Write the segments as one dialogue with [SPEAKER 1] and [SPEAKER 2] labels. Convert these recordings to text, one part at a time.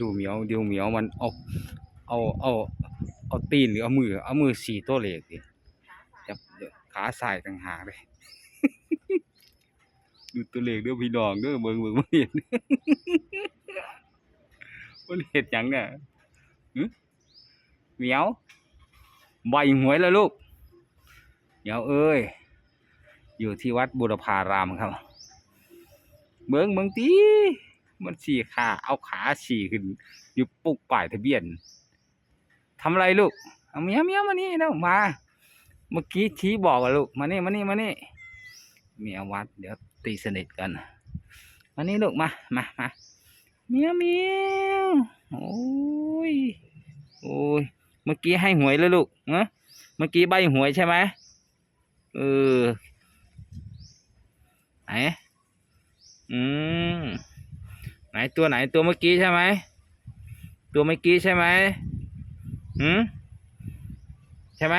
[SPEAKER 1] ดูเหมียวเดูเหมียวมันเอาเอาเอาเอาตีนหรือเอามือเอามือสีตัวเลขดิจับขาสายต่างหากเลยดูตัวเลขเด้อพี่น้องเด้อเบิ่งเบิ่งมันเห็นมันเห็ดยังเนี่ยเหมียวใบหวยแล้วลูกเหมียวเอ้ยอยู่ที่วัดบุรพารามครับ เบิ่งเบิ่งตี มันสี่ขาเอาขาฉี่ขึ้น อยู่ปุกป่ายทะเบียนทำอะไรลูกเอาเมียเมียมานี่แล้วมา เมื่อกี้ชี้บอกอะลูกมานี่มานี่มานี่เมียวัด เดี๋ยวตีสนิทกันมานี่ลูกมามามาเมียวเมียวโอ้ยโอ้ยเมื่อกี้ให้หวยแล้วลูกเนะเมื่อกี้ใบหวยใช่ไหมเออไหนอืม ไหนตัวไหนตัวเมื่อกี้ใช่ไหมตัวเมื่อกี้ใช่ไหมหืมใช่ไหม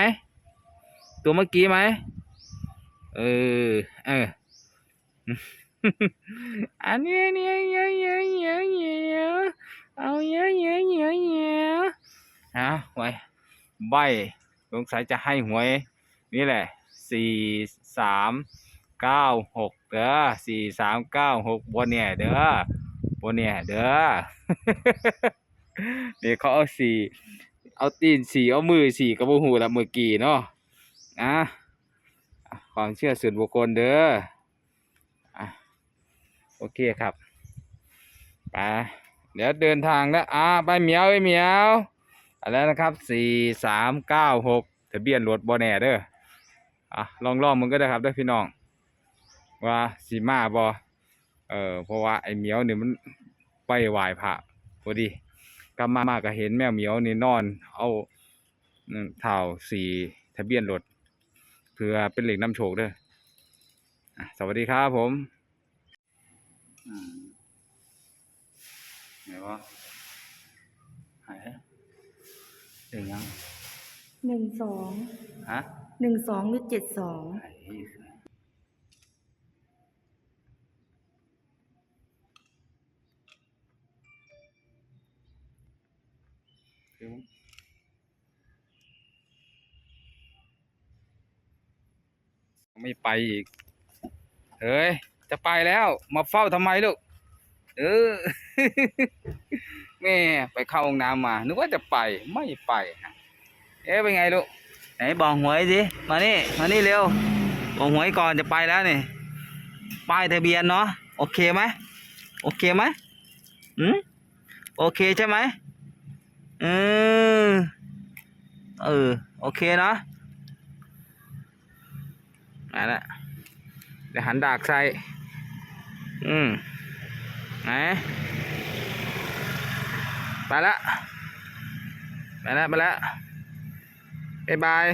[SPEAKER 1] ตัวเมื่อกี้ไหมเออเอออันนี้เนี่ยเยอะเยอะเยอะเยอะเอาเยอะเยอะเยอะเยอะเอาไว้ใบสงสัยจะให้หวย นี่แหละสี่สามเก้าหกเด้อสี่สามเก้าหกบนเนี่ยเด้อ บนเนี่ยเด้อเดี๋ยวเขาเอาสี่เอาตีนสี่เอามือสี่กระบอกหูละมือกี้เนาะอะความเชื่อส่วนบุคคลเด้ออะโอเคครับไปเดี๋ยวเดินทางแล้วอ่าไปเหมียวไปเหมียวอะไรนะครับสี่สามเก้าหกทะเบียนรถบนแน่เด้ออะลองลองมึงก็ได้ครับเด้อพี่น้องว่าสีมาบอ เออเพราะว่าไอ้เหมียวนี่มันไปไหวพระพอดีกลับมามาก็เห็นแมวเหมียวนี่นอน เอาอืมเท้าสีทะเบียนรถเพื่อเป็นเหล็กนำโชคเด้ออะสวัสดีครับผมอืมไหนวะหายเดี๋ยวยัง
[SPEAKER 2] หนึ่งสอง
[SPEAKER 1] ฮะ
[SPEAKER 2] หนึ่งสองหรือเจ็ดสอง
[SPEAKER 1] หายไม่ไปอีก เฮ้ย จะไปแล้ว มาเฝ้าทำไมลูก เออ แม่ไปเข้าห้องน้ำมา นึกว่าจะไป ไม่ไปฮะเอ๊ะเป็นไงลูก ไหนบอกหวยสิ มานี่ มานี่เร็ว บอกหวยก่อนจะไปแล้วนี่ ป้ายทะเบียนเนาะ โอเคไหม โอเคไหมอืมโอเคใช่ไหม เออเออ โอเคเนาะมาละเดี๋ยวหันดากใส่ อืมไหนไปละ ไปละ ไปละบ๊ายบาย